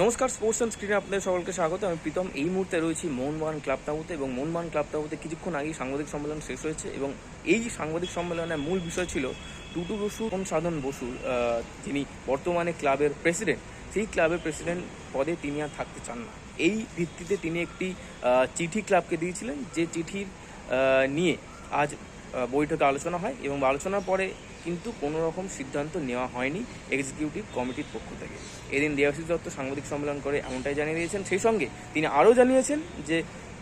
নমস্কার sports and স্ক্রিনে আপনাদের সকলকে স্বাগত। আমি প্রীতম। এই মুহূর্তে রয়েছি মোহনবাগান ক্লাব তাঁবুতে এবং মোহনবাগান ক্লাব তাঁবুতে কিছুক্ষণ আগেই সাংবাদিক সম্মেলন শেষ হয়েছে এবং এই সাংবাদিক সম্মেলনের মূল বিষয় ছিল টুটু বসু এবং সাধন আহ, যিনি বর্তমানে ক্লাবের প্রেসিডেন্ট সেই ক্লাবের প্রেসিডেন্ট পদে তিনি আর থাকতে চান না। এই ভিত্তিতে তিনি একটি চিঠি ক্লাবকে দিয়েছিলেন। যে চিঠির নিয়ে আজ বৈঠকে আলোচনা হয় এবং আলোচনার পরে কিন্তু কোনো রকম সিদ্ধান্ত নেওয়া হয়নি এক্সিকিউটিভ কমিটির পক্ষ থেকে। এদিন দেবাশিস দত্ত সাংবাদিক সম্মেলন করে এমনটাই জানিয়ে দিয়েছেন। সেই সঙ্গে তিনি আরও জানিয়েছেন যে,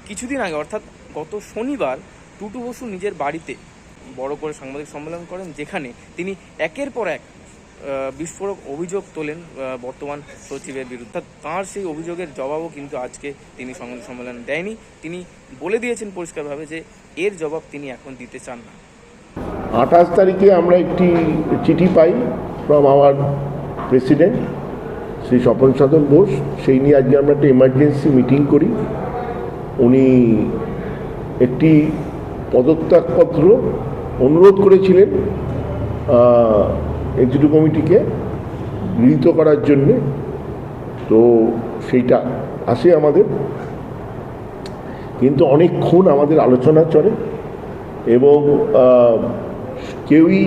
কিছুদিন আগে, অর্থাৎ গত শনিবার, টুটু বসু নিজের বাড়িতে বড় করে সাংবাদিক সম্মেলন করেন, যেখানে তিনি একের পর এক বিস্ফোরক অভিযোগ তোলেন বর্তমান সচিবের বিরুদ্ধে। তাঁর সেই অভিযোগের জবাবও কিন্তু আজকে তিনি সংবাদ সম্মেলন দেয়নি। তিনি বলে দিয়েছেন পরিষ্কারভাবে যে, এর জবাব তিনি এখন দিতে চান না। আঠাশ তারিখে আমরা একটি চিঠি পাই from our president Shri Swapan Sadhan Bose. সেই নিয়ে আজকে আমরা একটা এমার্জেন্সি মিটিং করি। উনি একটি পদত্যাগপত্র অনুরোধ করেছিলেন এক্সিকিউটিভ কমিটিকে গৃহীত করার জন্যে। তো সেইটা আসে আমাদের। কিন্তু অনেকক্ষণ আমাদের আলোচনা চলে এবং কেউই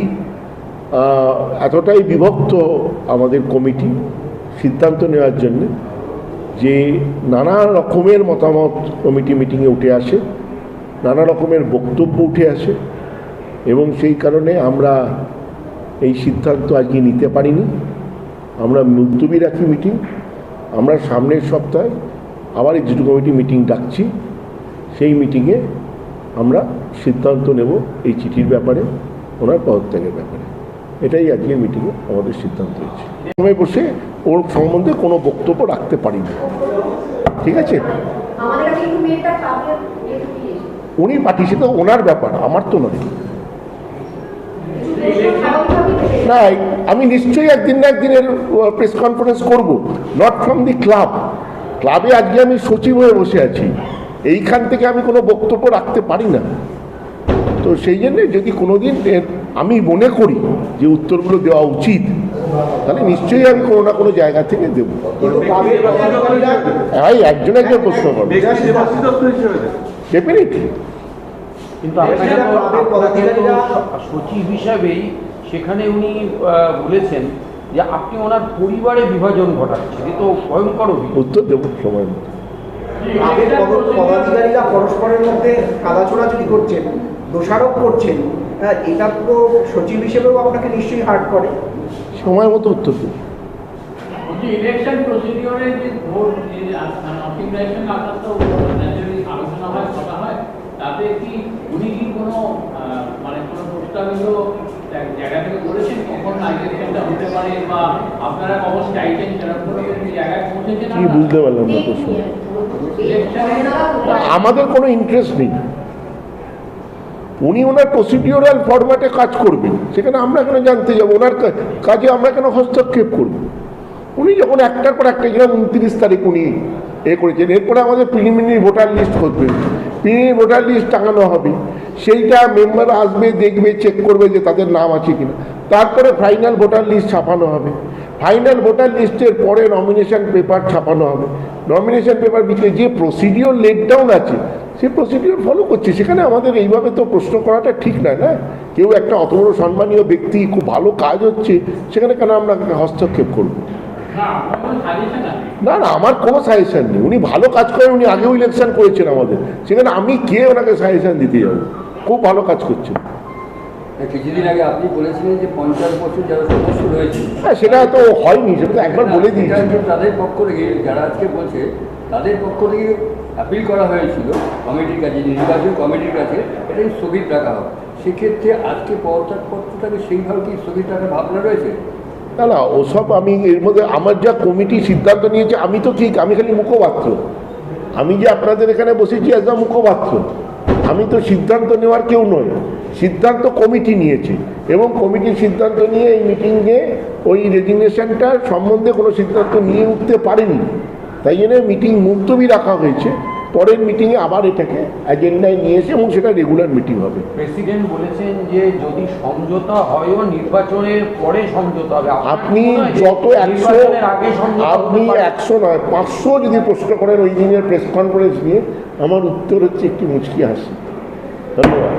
এতটাই বিভক্ত আমাদের কমিটি সিদ্ধান্ত নেওয়ার জন্য যে নানা রকমের মতামত কমিটি মিটিংয়ে উঠে আসে, নানা রকমের বক্তব্য উঠে আসে এবং সেই কারণে আমরা এই সিদ্ধান্ত আজকে নিতে পারিনি। আমরা মুলতুবি রাখি মিটিং, আমরা সামনের সপ্তাহে আবার এক্সিকিউটিভ কমিটি মিটিং ডাকছি, সেই মিটিংয়ে আমরা সিদ্ধান্ত নেব এই চিঠির ব্যাপারে। ওনার পদত্যাগের ব্যাপারে। এটাই আজকের মিটিংয়ে আমাদের সিদ্ধান্ত হয়েছে। সময় বসে ওর সম্বন্ধে কোনো বক্তব্য রাখতে পারিনি। ঠিক আছে? উনি পাঠিয়েছে তো ওনার ব্যাপার আমার তো নয়। না আমি নিশ্চয়ই একদিন না একদিনের প্রেস কনফারেন্স করব নট ফ্রম দি ক্লাব ক্লাবে আজকে আমি সচিব হয়ে বসে আছি। এইখান থেকে আমি কোনো বক্তব্য রাখতে পারি না। তো সেই জন্যে যদি কোনো দিন আমি মনে করি যে উত্তরগুলো দেওয়া উচিত তাহলে নিশ্চয়ই আমি কোনো না কোনো জায়গা থেকে দেবো। হ্যাঁ একজন একজন প্রশ্ন করব ডেফিনেটলি কিন্তু সচিব হিসাবেই সেখানে উনি বলেছেন যে আপনি ওনার পরিবারে বিভাজন ঘটাচ্ছেন এ তো ভয়ঙ্কর উত্তর দেবো সময় মতো। পদাধিকারীরা পরস্পরের মধ্যে কাদা ছোড়াছুড়ি করছেন দোষারোপ করছেন এটা তো সচিব হিসেবেও আপনাকে নিশ্চয়ই হার্ট করে। সময় মতো উত্তর ইলেকশন প্রসিডিওরে যে ভোট যে অর্গানাইজেশন আপনার তো ন্যাচারালি আলোচনা হয় কথা হয় তাতে কি উনি কি কোনো মানে কোনো প্রস্তাবিত জায়গা থেকে বলেছেন কখন ইলেকশনটা হতে পারে বা আপনারা কখন চাইছেন সেরকম কোনো কি জায়গায় পৌঁছেছেন? কি বুঝতে পারলাম না প্রশ্ন না, আমাদের কোনো ইন্টারেস্ট নেই। উনি ওনার প্রসিডিওরাল ফরম্যাটে কাজ করবেন। সেখানে আমরা কেন জানতে যাব? ওনার কাজে আমরা কেন হস্তক্ষেপ করব? উনি যখন একটার পর একটা যেরকম উনত্রিশ তারিখ উনি এ করেছেন, এরপরে আমাদের প্রিলিমিনারি ভোটার লিস্ট করবে প্রিলিমিনারি ভোটার লিস্ট টাঙানো হবে। সেইটা মেম্বার আসবে, দেখবে চেক করবে যে তাদের নাম আছে কিনা। তারপরে ফাইনাল ভোটার লিস্ট ছাপানো হবে। ফাইনাল ভোটার লিস্টের পরে নমিনেশন পেপার ছাপানো হবে। নমিনেশন পেপার বিক্রি যে প্রসিডিওর লেট ডাউন আছে সেই প্রসিডিওর ফলো করছে। সেখানে আমাদের এইভাবে তো প্রশ্ন করাটা ঠিক নয় না? কেউ একটা অত বড় সম্মানীয় ব্যক্তি খুব ভালো কাজ হচ্ছে সেখানে কেন আমরা হস্তক্ষেপ করব? না না না আমার কোনো সাজেশন নেই। উনি ভালো কাজ করেন উনি আগেও ইলেকশন করেছেন আমাদের। সেখানে আমি কে ওনাকে সাজেশন দিতে যাব। খুব ভালো কাজ করছেন। কিছুদিন আগে আপনি বলেছিলেন যে পঞ্চাশ বছর যারা সদস্য রয়েছে হ্যাঁ সেটা তো হয়নি সেটা তো একবার বলে দিয়েছি। তাদের পক্ষ থেকে যারা আজকে বলছে তাদের পক্ষ থেকে অ্যাপিল করা হয়েছিল কমিটির কাছে নির্বাচন কমিটির কাছে এটা স্থগিত রাখা হবে সেক্ষেত্রে আজকে পদত্যাগপত্রটাকে সেইভাবে কি স্থগিত রাখার ভাবনা রয়েছে? না না, ওসব আমি এর মধ্যে আমার যা কমিটি সিদ্ধান্ত নিয়েছে, আমি তো ঠিক, আমি খালি মুখপাত্র। আমি যে আপনাদের এখানে বসেছি অ্যাজ আ মুখপাত্র, আমি তো সিদ্ধান্ত নেওয়ার কেউ নয় সিদ্ধান্ত কমিটি নিয়েছে এবং কমিটির সিদ্ধান্ত নিয়ে এই মিটিংয়ে ওই রেজিগনেশনটার সম্বন্ধে কোনো সিদ্ধান্ত নিয়ে উঠতে পারেনি। তাই জন্য মিটিং মুলতবি রাখা হয়েছে। পরের মিটিংয়ে আবার এটাকে এজেন্ডায় নিয়ে এসে এবং সেটা রেগুলার মিটিং হবে। প্রেসিডেন্ট বলেছেন যে যদি সমঝোতা হয়ও নির্বাচনের পরে সমঝোতা হবে। আপনি যত একশো নির্বাচনের আগে সমঝোতা আপনি? একশো নয় পাঁচশো যদি প্রশ্ন করেন ওই দিনের প্রেস কনফারেন্স নিয়ে আমার উত্তর হচ্ছে একটি মুচকি হাসি। ধন্যবাদ।